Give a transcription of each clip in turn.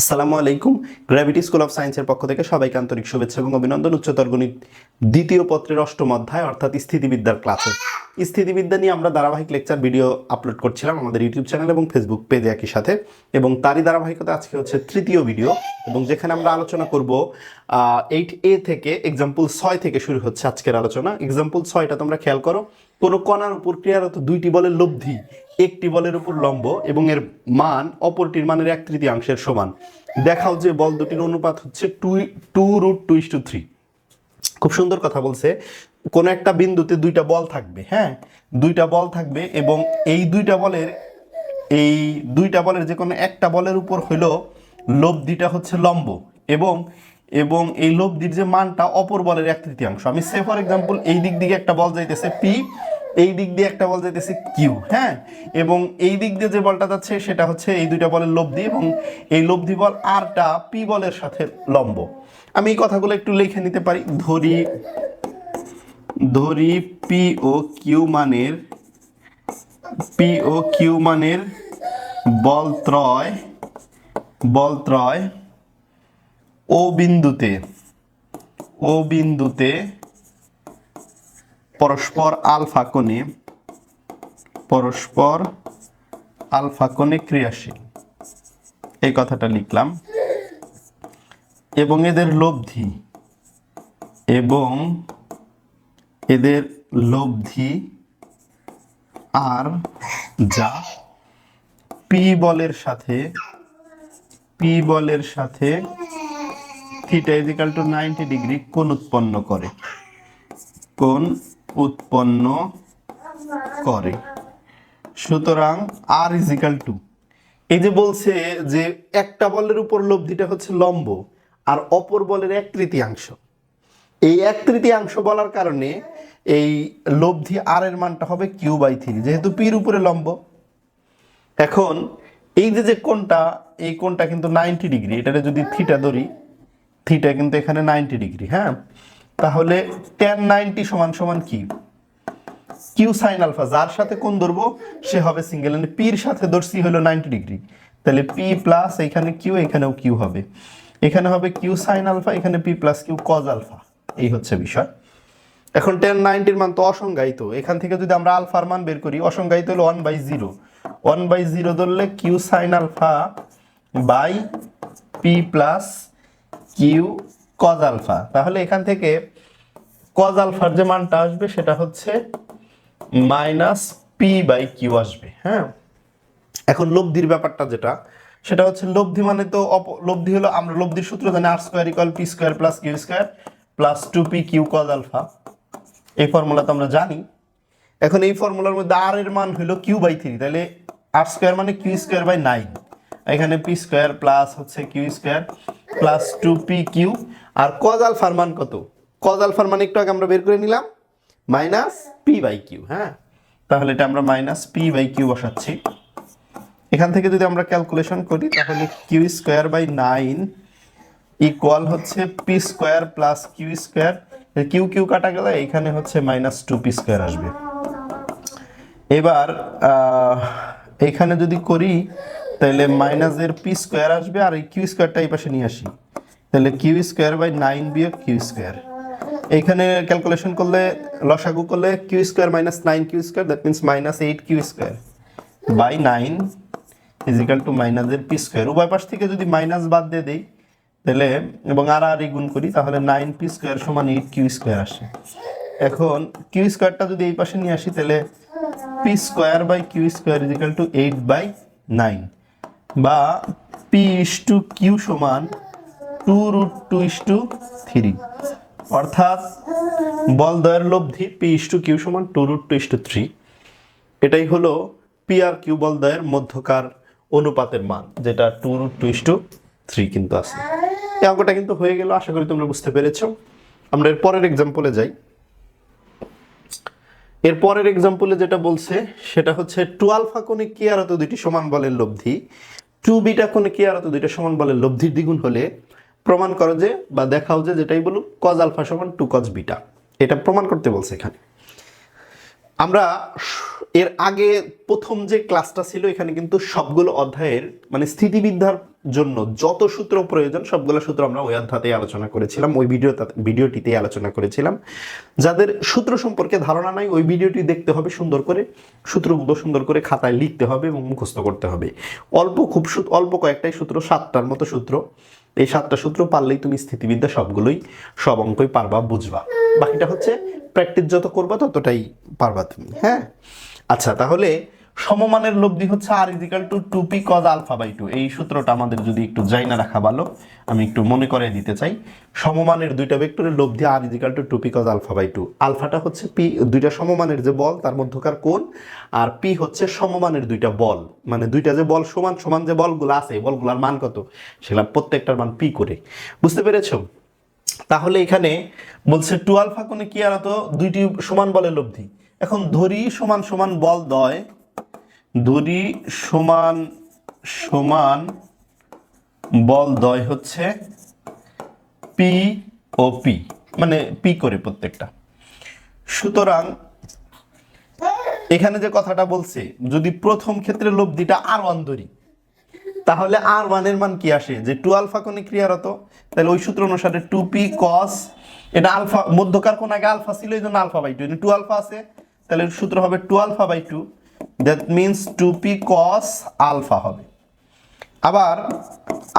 আসসালামু আলাইকুম। Gravity school of সায়েন্সের পক্ষ থেকে সবাইকে আন্তরিক শুভেচ্ছা এবং অভিনন্দন উচ্চতর গণিত দ্বিতীয় পত্রের অষ্টম অধ্যায়, অর্থাৎ স্থিতিবিদ্যার ক্লাসে স্থিতিবিদ্যা নিয়ে আমরা ধারাবাহিক লেকচার ভিডিও আপলোড করছিলাম আমাদের ইউটিউব চ্যানেল এবং ফেসবুক পেজে একই সাথে। এবং তারই ধারাবাহিকতা আজকে হচ্ছে তৃতীয় ভিডিও এবং যেখানে আমরা আলোচনা করব এইট এ থেকে এক্সাম্পল ছয় থেকে শুরু হচ্ছে আজকের আলোচনা। এক্সাম্পল ছয়টা তোমরা খেয়াল করো। কোনো কণার উপর ক্রিয়ারত দুইটি বলের লব্ধি, একটি বলের উপর লম্ব এবং এর মান অপরটির মানের এক তৃতীয়াংশের সমান। দেখাও যে বল দুটির অনুপাত হচ্ছে two two root two is to three খুব সুন্দর কথা বলছে। কোনো একটা বিন্দুতে দুইটা বল থাকবে হ্যাঁ? দুইটা বল থাকবে এবং এই দুইটা বলের, এই দুইটা বলের যে কোনো একটা বলের উপর হইল লব্ধিটা হচ্ছে লম্ব এবং এবং এই লব্ধির যে মানটা অপর বলের এক তৃতীয়াংশ। আমি সে ফর এক্সাম্পল এই দিক দিকে একটা বল যাইতেছে পি এই দিক দিয়ে একটা বল যাইতেছে কিউ হ্যাঁ? এবং এই দিক দিয়ে যে বলটা যাচ্ছে, সেটা হচ্ছে এই দুইটা বলের লব্ধি এবং এই লব্ধি বল আরটা পি বলের সাথে লম্ব। আমি এই কথাগুলো একটু লিখে নিতে পারি। ধরি ধরি পি ও কিউ মানের পি ও কিউ মানের বল ত্রয় বল ত্রয়, ও বিন্দুতে ও বিন্দুতে পরস্পর আলফা কোণে, পরস্পর আলফা কোণে ক্রিয়াশীল। এই কথাটা লিখলাম। এবং এদের লব্ধি। এবং এদের লব্ধি আর যা পি বলের সাথে, পি বলের সাথে theta equal to ninety degree কোন উৎপন্ন করে। কোণ উৎপন্ন করে। সুতরাং আর ইজিক্যাল টু এই যে বলছে যে একটা বলের উপর লব্ধিটা হচ্ছে লম্ব, আর অপর বলের এক তৃতীয়াংশ। এই এক তৃতীয়াংশ বলার কারণে এই লব্ধি আর এর মানটা হবে কিউ বাই থ্রি যেহেতু পির উপরে লম্ব। এখন এই যে যে কোণটা, এই কোণটা কিন্তু নাইনটি ডিগ্রি এটারে যদি থিটা ধরি থিটা কিন্তু এখানে নাইনটি ডিগ্রি হ্যাঁ? তাহলে টেন নাইনটি সমান সমান কি? কিউ সাইন আলফা যার সাথে কোন ধরবো? সে হবে সিঙ্গেল পির সাথে ধরছি হলো নাইনটি ডিগ্রি তাহলে পি প্লাস এখানে কিউ এখানেও কিউ হবে। এখানে হবে কিউ সাইন আলফা এখানে P plus Q cos alpha এই হচ্ছে বিষয়। এখন টেন নাইনটির মান তো অসংজ্ঞায়িত। এখান থেকে যদি আমরা আলফার মান বের করি, অসংজ্ঞায়িত হলো one by zero one by zero ধরলে Q sine alpha by P plus Q cos alpha তাহলে এখান থেকে কজ আলফার যে মানটা আসবে সেটা হচ্ছে মাইনাস পি বাই কিউ আসবে হ্যাঁ? এখন লব্ধির ব্যাপারটা যেটা, সেটা হচ্ছে লব্ধি মানে তো অপ- লব্ধি হলো আমরা লব্ধির সূত্র জানি R square equal P square plus Q square plus two P Q cos alpha এই ফর্মুলা তো আমরা জানি। এখন এই ফর্মুলার মধ্যে আর এর মান হলো কিউ বাই থ্রি তাহলে আর স্কোয়ার মানে কিউ স্কোয়ার বাই নাইন এখানে পি স্কোয়ার প্লাস হচ্ছে Q square plus two P Q আর কজ আলফার মান কত? কজ আলফার মান একটু আগে আমরা বের করে নিলাম। মাইনাস পি বাই কিউ হ্যাঁ? তাহলে এটা আমরা মাইনাস পি বাই কিউ বসাচ্ছি। এখান থেকে যদি আমরা ক্যালকুলেশন করি, তাহলে Q square by nine equal হচ্ছে P square plus Q square Q Q কাটা গেলে এখানে হচ্ছে মাইনাস টু পি স্কোয়ার আসবে। এবার এখানে যদি করি তাহলে মাইনাসের পি স্কোয়ার আসবে আর এই কিউ স্কোয়ারটা এই পাশে নিয়ে আসি। তাহলে কিউ স্কোয়ার বাই নাইন বিয়োগ কিউ স্কোয়ার এইখানে ক্যালকুলেশন করলে, লসাগু করলে Q square minus nine Q square that means minus eight Q square by nine equal to মাইনাসের পি স্কোয়ার উভয় পাশ থেকে যদি মাইনাস বাদ দিয়ে দেই তাহলে এবং আর আর গুণ করি, তাহলে নাইন পি স্কোয়ার সমান এইট কিউ স্কোয়ার আসে। এখন কিউ স্কোয়ারটা যদি এই পাশে নিয়ে আসি তাহলে P square by Q square equal to eight by nine বা পি ইস টু কিউ সমান two root two is to three অর্থাৎ বল দয়ের লব্ধি পি ইস টু কিউ সমান two root two is to three এটাই হলো পি আর কিউ বল দয়ের মধ্যকার অনুপাতের মান, যেটা two root two is to three কিন্তু আছে। এই অঙ্কটা কিন্তু হয়ে গেল, আশা করি তোমরা বুঝতে পেরেছ। আমরা এর পরের এক্সাম্পলে যাই। এর পরের এক্সাম্পলে যেটা বলছে, সেটা হচ্ছে টু আলফা কোণে কি আর তো দুইটি সমান বলের লব্ধি। টু বিটা কোণে কি আর তো দুইটা সমান বলে লব্ধির দ্বিগুণ হলে প্রমাণ করো যে বা দেখাও যে যেটাই বলুক কজ আলফা সমান টু কজ বিটা এটা প্রমাণ করতে বলছে এখানে। আমরা এর আগে প্রথম যে ক্লাসটা ছিল, এখানে কিন্তু সবগুলো অধ্যায়ের মানে স্থিতিবিদ্যার জন্য যত সূত্র প্রয়োজন, সবগুলো সূত্র আমরা ওই অধ্যাতেই আলোচনা করেছিলাম, ওই ভিডিও ভিডিওটিতেই আলোচনা করেছিলাম। যাদের সূত্র সম্পর্কে ধারণা নাই, ওই ভিডিওটি দেখতে হবে সুন্দর করে, সূত্রগুলো সুন্দর করে খাতায় লিখতে হবে এবং মুখস্থ করতে হবে। অল্প খুব অল্প কয়েকটাই সূত্র, সাতটার মতো সূত্র। এই সাতটা সূত্র পারলেই তুমি স্থিতিবিদ্যা সবগুলোই, সব অঙ্কই পারবা, বুঝবা। বাকিটা হচ্ছে প্র্যাকটিস যত করবা ততটাই পারবা তুমি হ্যাঁ? আচ্ছা তাহলে সমমানের লব্ধি হচ্ছে R equal to two P cos alpha by two এই সূত্রটা আমাদের যদি একটু যাই রাখা ভালো, আমি একটু মনে করে দিতে চাই। সমমানের দুইটা ভেক্টরের লব্ধি R equal to two P cos alpha by two আলফাটা হচ্ছে পি দুইটা সমমানের যে বল, তার মধ্যকার কোণ, আর পি হচ্ছে সমমানের দুইটা বল। মানে দুইটা যে বল সমান সমান যে বলগুলো আছে বলগুলোর মান কত? সেগুলো প্রত্যেকটার মান পি করে। বুঝতে পেরেছ? তাহলে এখানে বলছে টু আলফা কোণে কি আর তো দুইটি সমান বলের লব্ধি। এখন ধরি সমান সমান বল দয় ধরি সমান সমান বল দয় হচ্ছে পি ও পি মানে পি করে প্রত্যেকটা। সুতরাং এখানে যে কথাটা বলছে, যদি প্রথম ক্ষেত্রে লব্ধিটা আর ওয়ান ধরি, তাহলে আর ওয়ানের মান কি আসে? যে টু আলফা কোণে ক্রিয়ারত, তাহলে ওই সূত্র অনুসারে টু পি কস এটা আলফা মধ্যকার কোণ আগে আলফা ছিল এই জন্য alpha by two two alpha আছে, তাহলে সূত্র হবে two alpha by two that means two P cos alpha হবে। আবার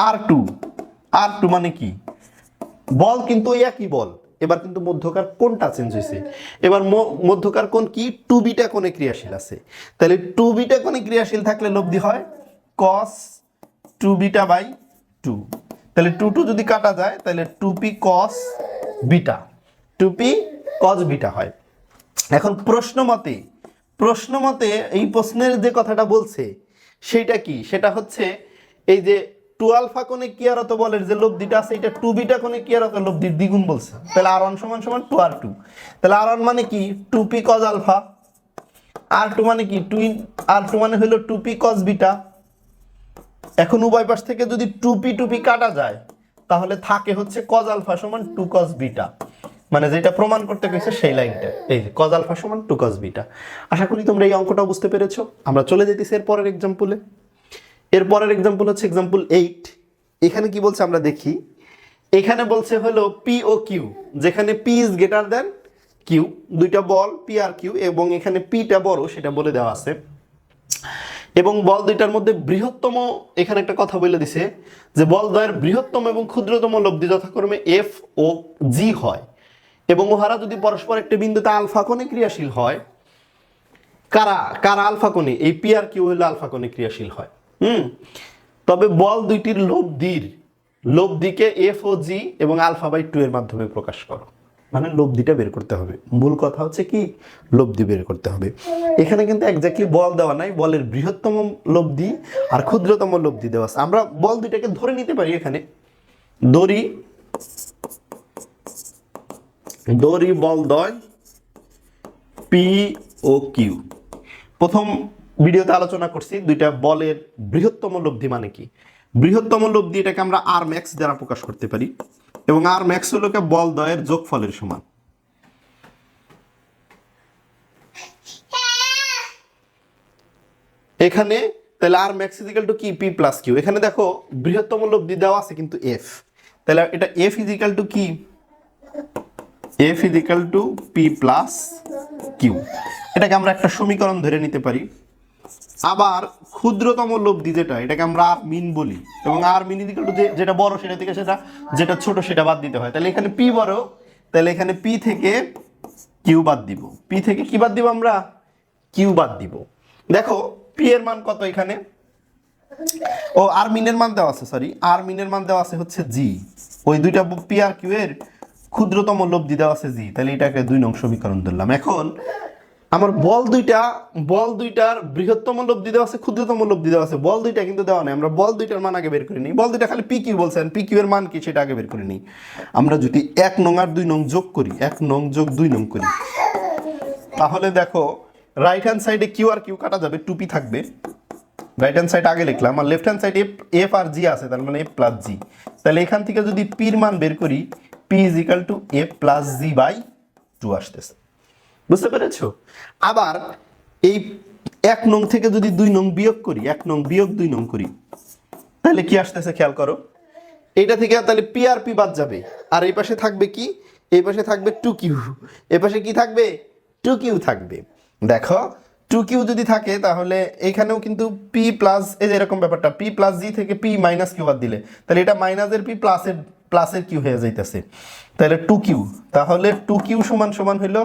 আর টু আর টু মানে কি? বল কিন্তু ওই একই বল। এবার কিন্তু মধ্যকার কোনটা চেঞ্জ হয়েছে? এবার মধ্যকার কোন কি? টু বিটা কোণে ক্রিয়াশীল আছে। তাহলে টু বিটা কোণে ক্রিয়াশীল থাকলে লব্ধি হয় cos two beta by two তাহলে টু টু যদি কাটা যায়, তাহলে two P cos beta two P cos beta হয়। এখন প্রশ্ন মতে প্রশ্ন মতে এই প্রশ্নের যে কথাটা বলছে সেটা কি? সেটা হচ্ছে এই যে টু আলফা কোণে কিয়ারত বলের যে লব্ধিটা আছে এটা টু বিটা কোণে কিয়ারত লব্ধির দ্বিগুণ বলছে? তাহলে আর ওয়ান সমান সমান টু আর টু। তাহলে আর ওয়ান মানে কি? Two P cos alpha. R two মানে কি? টু আর টু মানে হলো টু পি কজ বিটা। এখন উভয় পাশ থেকে যদি টুপি টুপি কাটা যায়, তাহলে থাকে হচ্ছে কজ আলফা সমান টু কজ বিটা। মানে যেটা প্রমাণ করতে গেছে সেই লাইনটা। এই যে কজ আলফা সমান টু কজ বিটা আশা করি তোমরা এই অঙ্কটা বুঝতে পেরেছ। আমরা চলে যেতেছি এর পরের এক্সাম্পলে এর পরের এক্সাম্পল হচ্ছে এক্সাম্পল এইট এখানে কি বলছে আমরা দেখি। এখানে বলছে হলো পি ও কিউ যেখানে P is greater than Q দুইটা বল পি আর কিউ এবং এখানে পিটা বড়, সেটা বলে দেওয়া আছে। এবং বল দুইটার মধ্যে বৃহত্তম, এখানে একটা কথা বলে দিছে যে বল দ্বয়ের বৃহত্তম এবং ক্ষুদ্রতম লব্ধি যথাক্রমে এফ ও জি হয়। এবং উহারা যদি পরস্পর একটি বিন্দুতে আলফা কোণে ক্রিয়াশীল হয়, কারা কারা আলফা কোণে এই পি আর কিউ হলো আলফা কোণে ক্রিয়াশীল হয়। হুম? তবে বল দুইটির লব্ধির, লব্ধিকে এফ ও জি এবং আলফা বাই টু এর মাধ্যমে প্রকাশ করো। মানে লব্ধিটা বের করতে হবে। মূল কথা হচ্ছে কি? লব্ধি বের করতে হবে। এখানে কিন্তু একজাক্টলি বল দেওয়া নাই। বলের বৃহত্তম লব্ধি আর ক্ষুদ্রতম লব্ধি দেওয়া আছে। আমরা বল দুইটাকে ধরে নিতে পারি এখানে। দড়ি দড়ি বল দয়, পি ও কিউ। প্রথম ভিডিওতে আলোচনা করছি দুইটা বলের বৃহত্তম লব্ধি মানে কি? বৃহত্তম লব্ধি এটাকে আমরা আর ম্যাক্স দ্বারা প্রকাশ করতে পারি এবং আর ম্যাক্স হলো কি বল দয়ের যোগফলের সমান। এখানে তাহলে আর ম্যাক্স ইজিক্যাল টু কি? পি প্লাস কিউ এখানে দেখো বৃহত্তম লব্ধি দেওয়া আছে কিন্তু এফ তাহলে এটা এফ ইজিক্যাল টু কি? F equal to P plus Q এটাকে আমরা একটা সমীকরণ ধরে নিতে পারি। আবার ক্ষুদ্রতম লব্ধি যেটা, এটাকে আমরা আর মিন বলি। এবং আর মিন ইজিক্যাল টু যেটা বড় সেটা থেকে সেটা, যেটা ছোট সেটা বাদ দিতে হয়। তাহলে এখানে পি বড়, তাহলে এখানে পি থেকে কিউ বাদ দিব। পি থেকে কি বাদ দিব আমরা? কিউ বাদ দিব। দেখো পি এর মান কত এখানে? ও আর মিনের মান দেওয়া আছে সরি আর মিনের মান দেওয়া আছে হচ্ছে জি ওই দুইটা পি আর কিউ এর ক্ষুদ্রতম লব্ধি দেওয়া আছে জি, তাহলে এটাকে দুই নং সমীকরণ ধরলাম। এখন, আমার বল দুইটা, বল দুইটার বৃহত্তম লব্ধি দেওয়া আছে, ক্ষুদ্রতম লব্ধি দেওয়া আছে, বল দুইটা কিন্তু দেওয়া নেই। আমরা বল দুইটার মান আগে বের করে নিই। বল দুইটা খালি পি কিউ বলছেন পি কিউ এর মান কি সেটা আগে বের করে নিই। আমরা যদি এক নং আর দুই নং যোগ করি, এক নং যোগ দুই নং করি, তাহলে দেখো রাইট হ্যান্ড সাইডে কিউ আর কিউ কাটা যাবে টুপি থাকবে। রাইট হ্যান্ড সাইড আগে লিখলাম, আর left hand side F F আর জি আছে, তার মানে এফ প্লাস জি তাহলে এখান থেকে যদি পির মান বের করি P is equal to F plus G by two আসতেছে। বুঝতে পেরেছ? আবার এই এক নং থেকে যদি দুই নং বিয়োগ করি, এক নং বিয়োগ দুই নং করি, তাহলে কি আসতেছে খেয়াল করো? এইটা থেকে তাহলে পি আর পি বাদ যাবে। আর এই পাশে থাকবে কি? এই পাশে থাকবে টু কিউ পাশে কি থাকবে? টু থাকবে। দেখো টু যদি থাকে, তাহলে এখানেও কিন্তু পি প্লাস এই যে এরকম ব্যাপারটা পি প্লাস জি থেকে পি মাইনাস কিউ বাদ দিলে, তাহলে এটা মাইনাসের পি প্লাসের প্লাসের কিউ হয়ে যাইতেছে। তাহলে টু কিউ। তাহলে টু কিউ সমান সমান হলো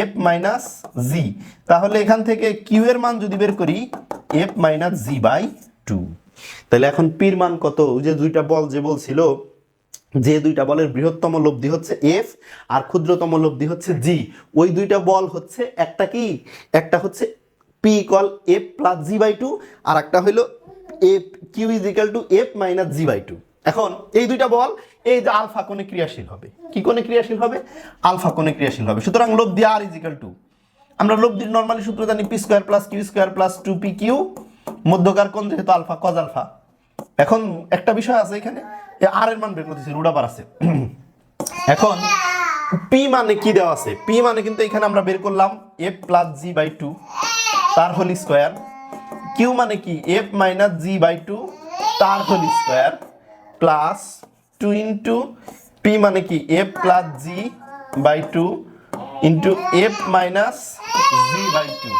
এফ মাইনাস জি তাহলে এখান থেকে কিউ এর মান যদি বের করি F minus G by two তাহলে এখন পির মান কত? যে দুইটা বল যে বলছিল যে দুইটা বলের বৃহত্তম লব্ধি হচ্ছে এফ আর ক্ষুদ্রতম লব্ধি হচ্ছে জি ওই দুইটা বল হচ্ছে একটা কি? একটা হচ্ছে P equal F plus G by two আর একটা হইল F Q is equal to F minus G by two এখন এই দুইটা বল এই যে আলফা কোণে ক্রিয়াশীল হবে। কি কোণে ক্রিয়াশীল হবে? আলফা কোণে ক্রিয়াশীল হবে। সুতরাং লব্ধি আর ইজ ইকাল টু আমরা লব্ধির নর্মালি সূত্র জানি P square plus Q square plus two P Q মধ্যকার কোণ যেহেতু আলফা কজ আলফা। এখন একটা বিষয় আছে এখানে। আর এর মান বের করতেছি রুডাবার আছে। এখন পি মানে কি দেওয়া আছে? পি মানে কিন্তু এখানে আমরা বের করলাম F plus G by two তার হোল স্কোয়ার কিউ মানে কি? F minus G by two তার whole square plus two into P মানে কি? F plus G by two into F minus G by two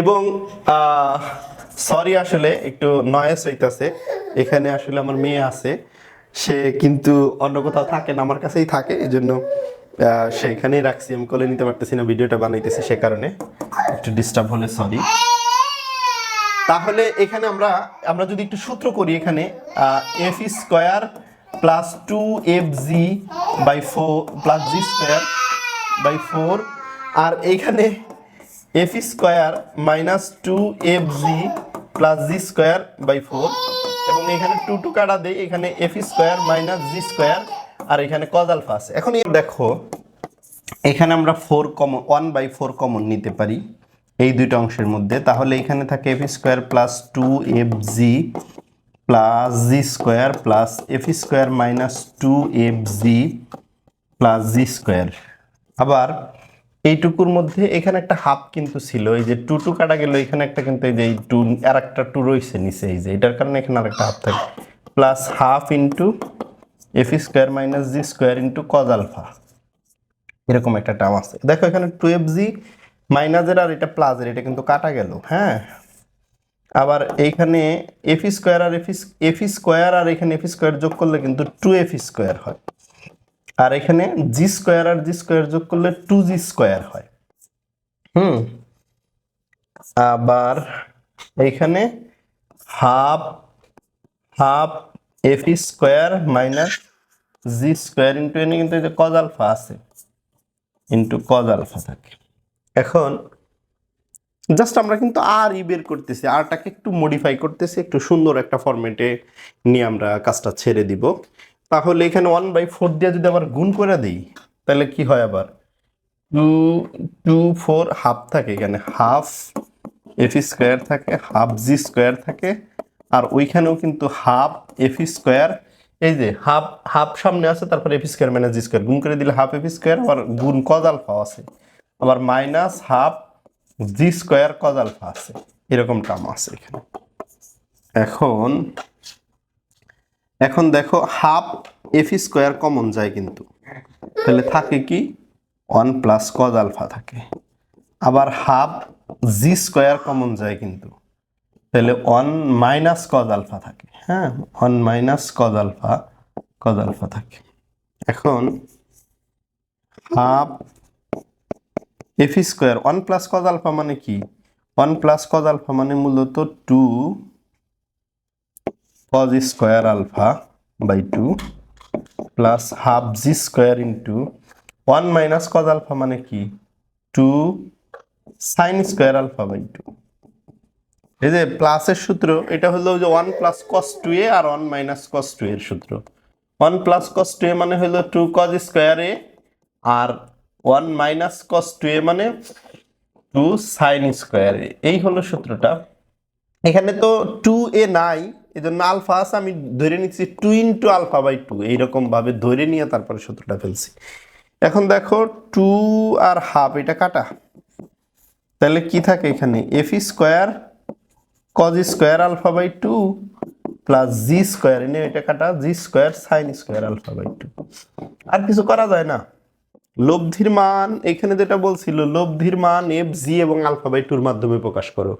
এবং সরি আসলে একটু noise হইতাছে। এখানে আসলে আমার মেয়ে আছে। সে কিন্তু অন্য কোথাও থাকে না আমার কাছেই থাকে। এই জন্য আহ, সে এখানেই রাখছি। আমি কোলে নিতে পারতেছি না ভিডিওটা বানাইতেছি সে কারণে। একটু ডিস্টার্ব হলে সরি তাহলে এখানে আমরা আমরা যদি একটু সূত্র করি এখানে F square plus two F G by four plus G square by four আর এইখানে F square minus two F G plus G square by four এবং এখানে টু টু কাটা দেয় এখানে F square minus G square আর এখানে cos alpha আছে। এখন দেখো, এখানে আমরা four common one by four common নিতে পারি। এই দুইটা অংশের মধ্যে, তাহলে এখানে থাকে F square plus two F G plus G square plus F square minus two F G plus G square আবার এইটুকুর মধ্যে এখানে একটা হাফ কিন্তু ছিল, এই যে টু টু কাটা গেল, এখানে একটা কিন্তু এই যে এই টু আর একটা টু রয়েছে নিচে, এই যে এটার কারণে এখানে আর একটা হাফ থাকে। Plus half into F square minus G square into cos alpha এরকম একটা টার্ম আছে। দেখো এখানে টু এফ জি মাইনাসের আর এটা প্লাসের, এটা কিন্তু কাটা গেল হ্যাঁ? আবার এইখানে এফ স্কোয়ার আর এফ এফ স্কোয়ার আর এখানে এফ স্কোয়ার যোগ করলে কিন্তু টু এফ স্কোয়ার হয়। আর এখানে জি স্কোয়ার আর জি স্কোয়ার যোগ করলে টু জি স্কোয়ার হয়। হুম? আবার এইখানে half half F square minus G square into এনে কিন্তু কজ আলফা আছে। ইন্টু কজ আলফা থাকে। এখন জাস্ট আমরা কিন্তু আর ই বের করতেছি আরটাকে একটু মডিফাই করতেছি, একটু সুন্দর একটা ফরম্যাটে নিয়ে আমরা কাজটা ছেড়ে দিব। তাহলে এখানে ওয়ান বাই ফোর দিয়ে যদি আবার গুণ করে দিই, তাহলে কি হয় আবার? টু টু ফোর হাফ থাকে এখানে হাফ এফ স্কোয়ার থাকে হাফ জি স্কোয়ার থাকে, আর ওইখানেও কিন্তু হাফ এফ স্কোয়ার এই যে হাফ হাফ সামনে আছে, তারপর F square minus G square গুণ করে দিলে হাফ এফ স্কোয়ার আবার গুণ কজ আলফা আছে। আবার minus half G square cos alpha আছে। এরকম টার্ম আছে এখানে। এখন এখন দেখো হাফ এফ স্কোয়ার কমন যায় কিন্তু। তাহলে থাকে কি? ওয়ান প্লাস কজ আলফা থাকে। আবার হাফ জি স্কোয়ার কমন যায় কিন্তু। তাহলে ওয়ান মাইনাস কজ আলফা থাকে। হ্যাঁ one minus cos alpha cos alpha থাকে। এখন, half F square, one plus cos alpha মানে কি? ওয়ান প্লাস কজ আলফা মানে মূলত two cos square alpha by two plus half G square into one minus cos alpha মানে কি? Two sine square alpha by two. এই যে প্লাসের সূত্র, এটা হলো যে one plus cos two A R one minus cos two এর সূত্র। One plus cos two A মানে হলো two cos square A R one minus cos two A মানে টু সাইন স্কোয়ার। এই হলো সূত্রটা। এখানে তো টু এ নাই এই জন্য আলফা আছে, আমি ধরে নিচ্ছি two into alpha by two এইরকম ভাবে ধরে নিয়ে তারপরে সূত্রটা ফেলছি। এখন দেখো টু আর হাফ এটা কাটা। তাহলে কি থাকে এখানে? F square cos square alpha by two plus G square. এনে এটা কাটা G square sine square alpha by two আর কিছু করা যায় না। লব্ধির মান, এখানে যেটা বলছিল, লব্ধির মান এফ জি এবং আলফা বাই টুর মাধ্যমে প্রকাশ করো।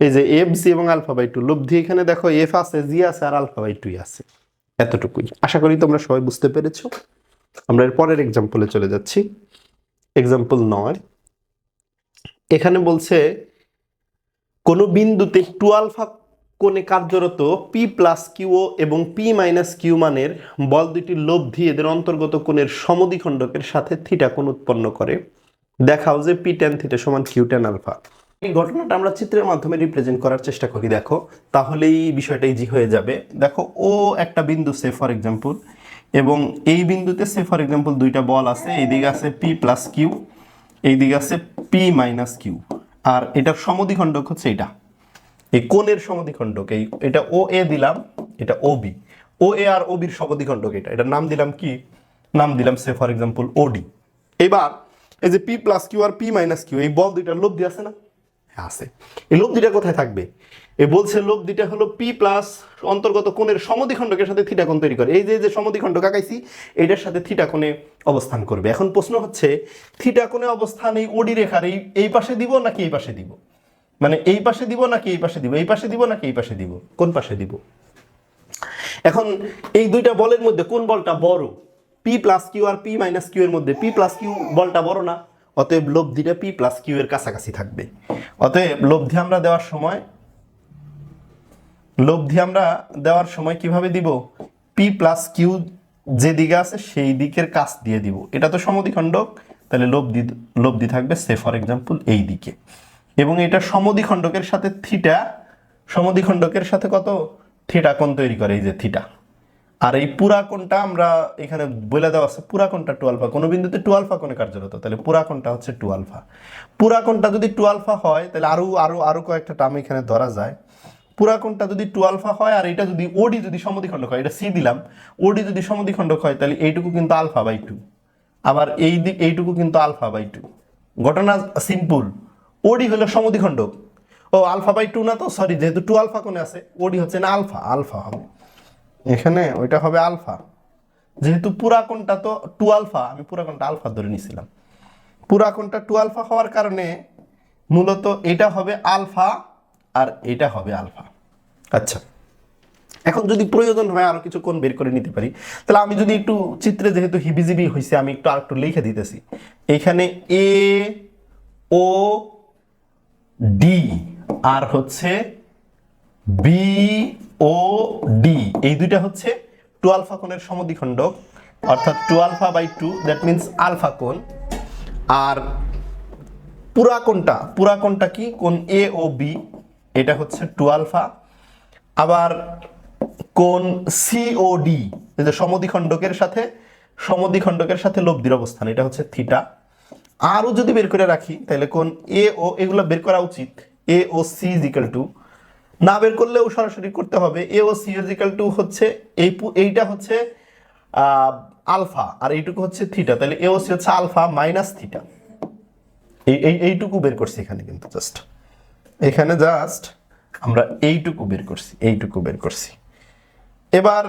এই যে এফ জি এবং আলফা বাই টু, লব্ধি এখানে দেখো এফ আছে জি আছে আর আলফা বাই টুই আছে। এতটুকুই। আশা করি তোমরা সবাই বুঝতে পেরেছ। আমরা এর পরের এক্সাম্পলে চলে যাচ্ছি। এক্সাম্পল নয়। এখানে বলছে, কোন বিন্দুতে টু আলফা কোণে কার্যরত পি প্লাস কিউ এবং পি মাইনাস কিউ মানের বল দুটির লব্ধি এদের অন্তর্গত কোণের সমদ্বিখণ্ডকের সাথে থিটা কোণ উৎপন্ন করে। দেখাও যে পি টেন থিটা সমান কিউ টেন আলফা এই ঘটনাটা আমরা চিত্রের মাধ্যমে রিপ্রেজেন্ট করার চেষ্টা করি, দেখো। তাহলেই বিষয়টা ইজি হয়ে যাবে। দেখো ও একটা বিন্দু সে ফর এক্সাম্পল এবং এই বিন্দুতে সে ফর এক্সাম্পল দুইটা বল আছে, এইদিকে আছে পি প্লাস কিউ এইদিকে আছে পি মাইনাস কিউ আর এটার সমদ্বিখণ্ডক হচ্ছে এটা। এই কোণের সমদ্বিখণ্ডক এই এটা ও এ দিলাম, এটা ও বি ও এ আর ও বির সমদ্বিখণ্ডক এটা। এটার নাম দিলাম কি? নাম দিলাম সে ফর এক্সাম্পল ওডি এবার এই যে পি প্লাস কিউ আর পি মাইনাস কিউ এই বল দুইটার লব্ধি আছে না? হ্যাঁ আছে। এই লব্ধিটা কোথায় থাকবে? এ বলছে লব্ধিটা হলো পি প্লাস অন্তর্গত কোণের সমদ্বিখণ্ডকের সাথে থিটা কোণ তৈরি করে। এই যে যে সমদ্বিখণ্ডক আঁকাইছি, এটার সাথে থিটা কোণে অবস্থান করবে। এখন প্রশ্ন হচ্ছে থিটা কোণে অবস্থান এই ওডি রেখার এই এই পাশে দিব নাকি এই পাশে দিব? মানে এই পাশে দিব নাকি এই পাশে দিব? এই পাশে দিব নাকি এই পাশে দিব? কোন পাশে দিব? এখন এই দুইটা বলের মধ্যে কোন বলটা বড়? পি প্লাস কিউ আর পি মাইনাস কিউ এর মধ্যে পি প্লাস কিউ বলটা বড় না? অতএব লব্ধিটা পি প্লাস কিউ এর কাছাকাছি থাকবে। অতএব লব্ধি আমরা দেওয়ার সময়, লব্ধি আমরা দেওয়ার সময় কীভাবে দিব? পি প্লাস কিউ যে দিকে আছে সেই দিকের কাছ দিয়ে দিব। এটা তো সমদ্বিখণ্ডক, তাহলে লব্ধি লব্ধি থাকবে সে ফর এক্সাম্পল এই দিকে। এবং এটা সমদ্বিখণ্ডকের সাথে থিটা সমদ্বিখণ্ডকের সাথে কত? থিটা কোণ তৈরি করে, এই যে থিটা আর এই পুরা কোণটা আমরা এখানে বলে দেওয়া আছে, পুরা কোণটা আলফা কোনো বিন্দুতে টু আলফা কোণে কার্যরত। তাহলে পুরা কোণটা হচ্ছে টু আলফা পুরা কোণটা যদি টু আলফা হয়, তাহলে আরও আরও আরও কয়েকটা টার্ম এখানে ধরা যায়। পুরা কোণটা যদি টু আলফা হয়, আর এটা যদি ওডি যদি সমদ্বিখণ্ডক হয়, এটা সি দিলাম ওডি যদি সমদ্বিখণ্ডক হয়, তাহলে এইটুকু কিন্তু আলফা বাই টু আবার এই দিক, এইটুকু কিন্তু আলফা বাই টু ঘটনা সিম্পল ওডি হলো সমদ্বিখণ্ডক। ও, আলফা বাই টু না তো? সরি যেহেতু টু আলফা কোণে আছে, ওডি হচ্ছে না আলফা আলফা হবে। এখানে ওইটা হবে আলফা। যেহেতু পুরা কোণটা তো টু আলফা, আমি পুরা কোণটা আলফা ধরে নিছিলাম। পুরা কোণটা টু আলফা হওয়ার কারণে মূলত এটা হবে আলফা আর এটা হবে আলফা। আচ্ছা। এখন যদি প্রয়োজন হয় আরও কিছু কোণ বের করে নিতে পারি। তাহলে আমি যদি একটু চিত্রে যেহেতু হিবিজিবি হয়েছে আমি একটু আর একটু লিখে দিতেছি। এখানে এ ও ডি, আর হচ্ছে বি ও ডি। এই দুইটা হচ্ছে টু আলফা কোণের সমদ্বিখণ্ডক, অর্থাৎ two alpha by two that means alpha কোণ। আর পুরা কোণটা পুরা কোণটা কি? কোণ এ ও বি, এটা হচ্ছে টু আলফা আবার কোণ যে সমদ্বিখণ্ডকের সাথে সমদ্বিখণ্ডকের সাথে লব্ধির অবস্থান, এটা হচ্ছে থিটা। আরও যদি বের করে রাখি, তাহলে কোন এ ও এগুলো বের করা উচিত। A O C equal to না বের করলেও সরাসরি করতে হবে। A O C equal to হচ্ছে এই এইটা হচ্ছে আলফা, আর এইটুকু হচ্ছে থিটা। তাহলে এ ও সি হচ্ছে আলফা মাইনাস থিটা। এই এইটুকু বের করছি এখানে কিন্তু জাস্ট। এখানে জাস্ট আমরা এইটুকু বের করছি, এইটুকু বের করছি। এবার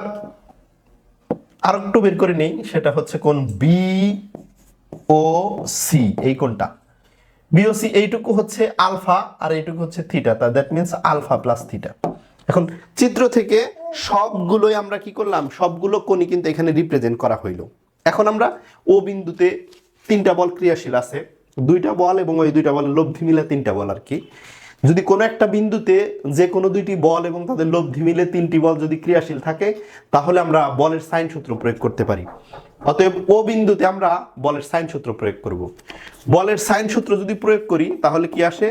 আর একটু বের করে নেই, সেটা হচ্ছে কোন বি ও সি এই কোনটা বিওসি এইটুকু হচ্ছে আলফা আর এইটুকু হচ্ছে থিটা, তা that means alpha plus theta. এখন চিত্র থেকে সবগুলোই আমরা কি করলাম? সবগুলো কোণই কিন্তু এখানে রিপ্রেজেন্ট করা হইল। এখন আমরা ও বিন্দুতে তিনটা বল ক্রিয়াশীল আছে। দুইটা বল এবং ওই দুইটা বল লব্ধি মিলে তিনটা বল আর কি। যদি কোনো একটা বিন্দুতে যে কোনো দুইটি বল এবং তাদের লব্ধি মিলে তিনটি বল যদি ক্রিয়াশীল থাকে, তাহলে আমরা বলের সাইন সূত্র প্রয়োগ করতে পারি। অতএব ও বিন্দুতে আমরা বলের সাইন সূত্র প্রয়োগ করব। বলের সাইন সূত্র যদি প্রয়োগ করি, তাহলে কি আসে?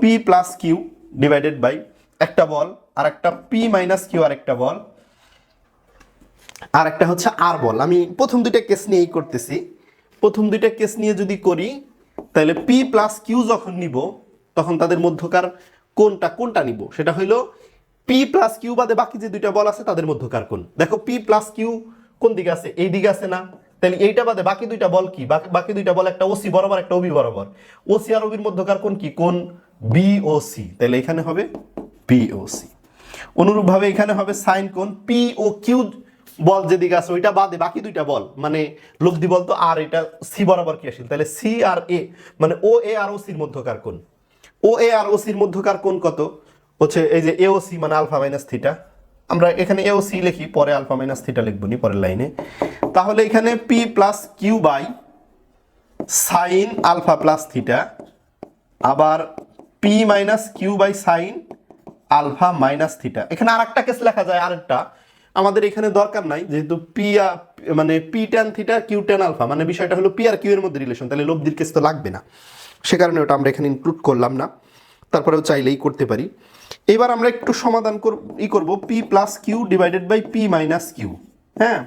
P plus Q divided by একটা বল আর একটা পি মাইনাস কিউ আর একটা বল আর একটা হচ্ছে আর বল। আমি প্রথম দুইটা কেস নিয়েই করতেছি। প্রথম দুইটা কেস নিয়ে যদি করি, তাহলে পি প্লাস কিউ যখন নিব, তখন তাদের মধ্যকার কোনটা কোনটা নিব? সেটা হইল পি প্লাস কিউ বাদে বাকি যে দুইটা বল আছে, তাদের মধ্যকার কোন দেখো পি প্লাস কিউ কোন দিকে আছে? এই দিকে আছে না? তাহলে এইটা বাদে বাকি দুইটা বল কি? বাকি দুইটা বল একটা ওসি বরাবর, একটা ওবি বরাবর। ওসি আর ওবির মধ্যকার কোন কি? কোন? বি ও সি তাহলে এখানে হবে বিওসি অনুরূপভাবে এখানে হবে সাইন কোণ পি ও কিউ বল যেদিকে আছে, ওইটা বাদে বাকি দুইটা বল। মানে লব্ধি বল তো আর এটা সি বরাবর ক্রিয়াশীল তাহলে সি আর এ মানে ও এ আর ও সির মধ্যকার কোন? ও এ আর ও সির মধ্যকার কোণ কত? হচ্ছে এই যে এ ও সি মানে আলফা মাইনাস থিটা। আমরা এখানে এ ও সি লিখি, পরে আলফা মাইনাস থিটা লিখব নি পরের লাইনে। তাহলে এখানে P plus Q by sine alpha plus theta আবার P minus Q by sine alpha minus theta এখানে আর একটা কেস লেখা যায়, আরেকটা। আমাদের এখানে দরকার নাই, যেহেতু পি মানে P tan theta Q tan alpha মানে বিষয়টা হলো পি আর কিউ এর মধ্যে রিলেশন তাহলে লব্ধির কেস তো লাগবে না। সে কারণে ওটা আমরা এখানে ইনক্লুড করলাম না। তারপরেও চাইলেই করতে পারি। এবার আমরা একটু সমাধান ই করব P plus Q divided by P minus Q হ্যাঁ?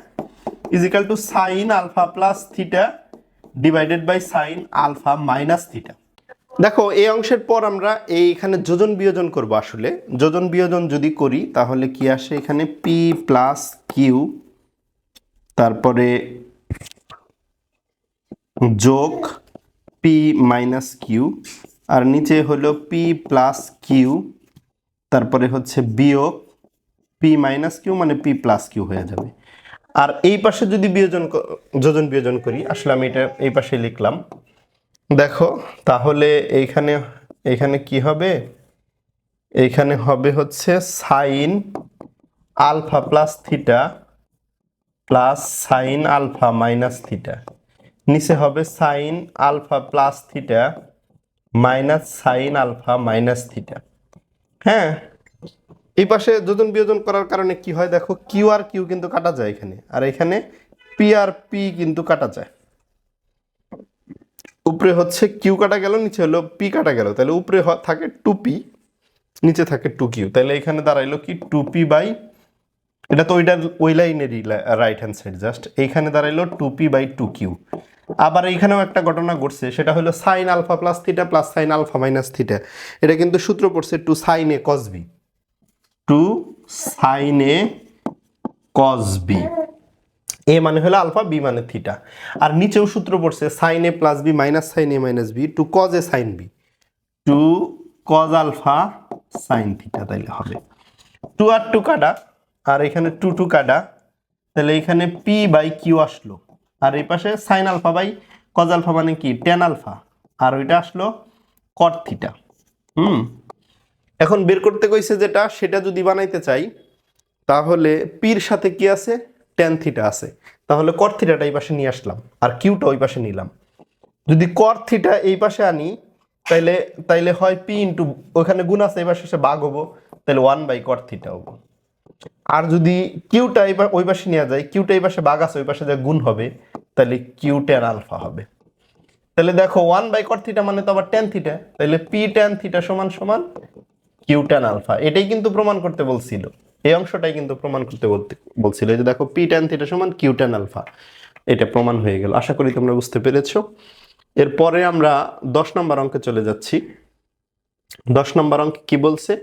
Equal to sine alpha plus theta divided by sine alpha minus theta দেখো এই অংশের পর আমরা এইখানে যোজন বিয়োজন করব আসলে। যোজন বিয়োজন যদি করি, তাহলে কি আসে এখানে? পি প্লাস কিউ তারপরে যোগ পি মাইনাস কিউ আর নিচে হলো পি প্লাস কিউ তারপরে হচ্ছে বিয়োগ পি মাইনাস কিউ মানে পি প্লাস কিউ হয়ে যাবে। আর এই পাশে যদি বিয়োজন যোজন বিয়োজন করি, আসলে আমি এটা এই পাশে লিখলাম। দেখো, তাহলে এইখানে এইখানে কি হবে? এইখানে হবে হচ্ছে sine alpha plus theta plus sine alpha minus theta নিচে হবে sine alpha plus theta minus sine alpha minus theta. হ্যাঁ? এই পাশে যোজন বিয়োজন করার কারণে কি হয় দেখো কিউ আর কিউ কিন্তু কাটা যায় এখানে, আর এখানে পি আর পি কিন্তু কাটা যায়। উপরে হচ্ছে কিউ কাটা গেল, নিচে হলো পি কাটা গেল। তাহলে উপরে থাকে টু পি নিচে থাকে টু কিউ তাহলে এখানে দাঁড়াইলো কি টু পি বাই এটা তো ওইটার ওই লাইনেরই রাইট হ্যান্ড সাইড জাস্ট এইখানে দাঁড়াইলো two P by two Q আবার এইখানেও একটা ঘটনা ঘটছে, সেটা হলো sine alpha plus theta plus sine alpha minus theta এটা কিন্তু সূত্র পড়ছে two sine A cos B two sine A cos B A মানে হলো আলফা বি মানে থিটা আর নিচেও সূত্র পড়ছে sine A plus B minus sine A minus B two cos A sine B two cos alpha sine theta তাইলে হবে। Two আর two কাটা, আর এখানে টু টু কাটা তাহলে এখানে পি বাই কিউ আসলো। আর এই পাশে sine alpha by cos alpha মানে কি? Ten alpha. আর ওইটা আসলো কট থিটা হুম? এখন বের করতে কইছে যেটা, সেটা যদি বানাইতে চাই, তাহলে পির সাথে কি আছে? টেন থিটা আছে। তাহলে কর থিটাটা এই পাশে নিয়ে আসলাম, আর কিউটা ওই পাশে নিলাম। যদি কর থিটা এই পাশে আনি, তাইলে তাইলে হয় পি ইন্টু ওখানে গুণ আছে এই পাশে সে বাঘ হব তাহলে ওয়ান বাই কর থিটা হব। আর যদি কিউটা ওই পাশে নেওয়া যায় কিউটা এই পাশে বাঘ আছে, ওই পাশে যা গুণ হবে, তাহলে কিউ টেন আলফা হবে। তাহলে দেখো ওয়ান বাই কর থিটা মানে তো আবার টেন থিটা তাহলে পি টেন থিটা সমান সমান কিউ টেন আলফা এটাই কিন্তু প্রমাণ করতে বলছিল। এই অংশটাই কিন্তু প্রমাণ করতে বলতে বলছিল। এই যে দেখো পি টেন থিটা সমান কিউ টেন আলফা এটা প্রমাণ হয়ে গেল। আশা করি তোমরা বুঝতে পেরেছ। এরপরে আমরা দশ নম্বর অঙ্কে চলে যাচ্ছি। দশ নম্বর অঙ্কে কি বলছে?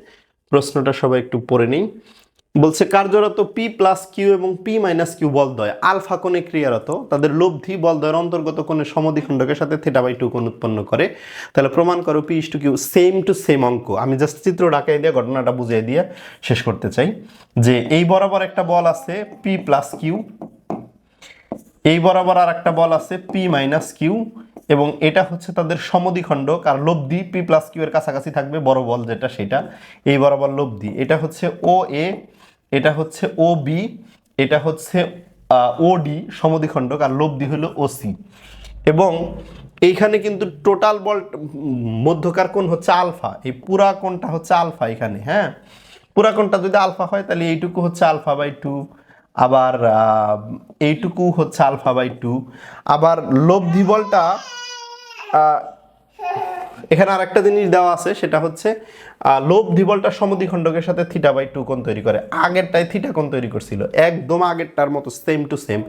প্রশ্নটা সবাই একটু পড়ে নিই বলছে কার্যরত পি প্লাস কিউ এবং পি মাইনাস কিউ বলদয় আলফা কোণে ক্রিয়ারত, তাদের লব্ধি বলদয়ের অন্তর্গত কোণের সমদ্বিখণ্ডকের সাথে থিটা বাই টু কোণ উৎপন্ন করে। তাহলে প্রমাণ করো P is to Q same to same অঙ্ক। আমি জাস্ট চিত্র ডাকাই দিয়ে ঘটনাটা বুঝিয়ে দিয়ে শেষ করতে চাই যে এই বরাবর একটা বল আছে পি প্লাস কিউ এই বরাবর আর একটা বল আছে পি মাইনাস কিউ এবং এটা হচ্ছে তাদের সমদ্বিখণ্ডক আর লব্ধি পি প্লাস কিউ এর কাছাকাছি থাকবে বড় বল যেটা সেটা। এই বরাবর লব্ধি। এটা হচ্ছে ও এ এটা হচ্ছে ও বি এটা হচ্ছে ও ডি সমদ্বিখণ্ডক, আর লব্ধি হলো ও সি এবং এইখানে কিন্তু টোটাল বল, মধ্যকার কোণ হচ্ছে আলফা, এই পুরা কোণটা হচ্ছে আলফা এখানে হ্যাঁ? পুরা কোণটা যদি আলফা হয়, তাহলে এইটুকু হচ্ছে আলফা বাই টু, আবার এইটুকু হচ্ছে আলফা বাই টু। আবার লব্ধি বলটা এখানে আর একটা জিনিস দেওয়া আছে, সেটা হচ্ছে লোভ লব্ধি বলটা সমদ্বিখণ্ডকের সাথে থিটা বাই টু কোণ তৈরি করে। আগেরটায় থিটা কোণ তৈরি করছিল। একদম আগেরটার মতো সেম টু সেম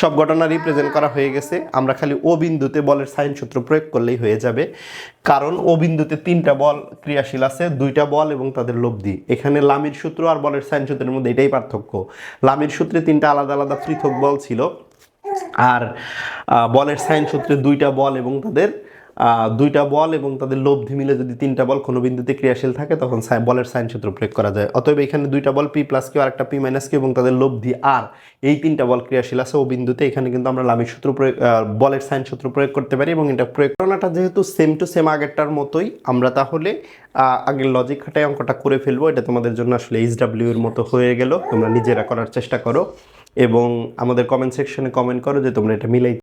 সব ঘটনা রিপ্রেজেন্ট করা হয়ে গেছে। আমরা খালি ও বিন্দুতে বলের সাইন সূত্র প্রয়োগ করলেই হয়ে যাবে। কারণ ও বিন্দুতে তিনটা বল ক্রিয়াশীল আছে, দুইটা বল এবং তাদের লব্ধি এখানে লামির সূত্র আর বলের সাইন সূত্রের মধ্যে এটাই পার্থক্য। লামির সূত্রে তিনটা আলাদা আলাদা পৃথক বল ছিল। আর বলের সাইন সূত্রে দুইটা বল এবং তাদের দুইটা বল এবং তাদের লব্ধি মিলে যদি তিনটা বল কোনো বিন্দুতে ক্রিয়াশীল থাকে, তখন বলের সাইন সূত্র প্রয়োগ করা যায়। অতএব এখানে দুইটা বল পি প্লাস কিউ আর একটা পি মাইনাস কিউ এবং তাদের লব্ধি আর এই তিনটা বল ক্রিয়াশীল আছে ও বিন্দুতে। এখানে কিন্তু আমরা লামির সূত্র প্রয়োগ বলের সাইন সূত্র প্রয়োগ করতে পারি এবং এটা প্রয়োগ করাটা যেহেতু সেম টু সেম আগেরটার মতোই, আমরা তাহলে আগের লজিক খাটায় অঙ্কটা করে ফেলব। এটা তোমাদের জন্য আসলে এইচ ডাব্লিউ এর মতো হয়ে গেল। তোমরা নিজেরা করার চেষ্টা করো এবং আমাদের কমেন্ট সেকশনে কমেন্ট করো যে তোমরা এটা মিলাই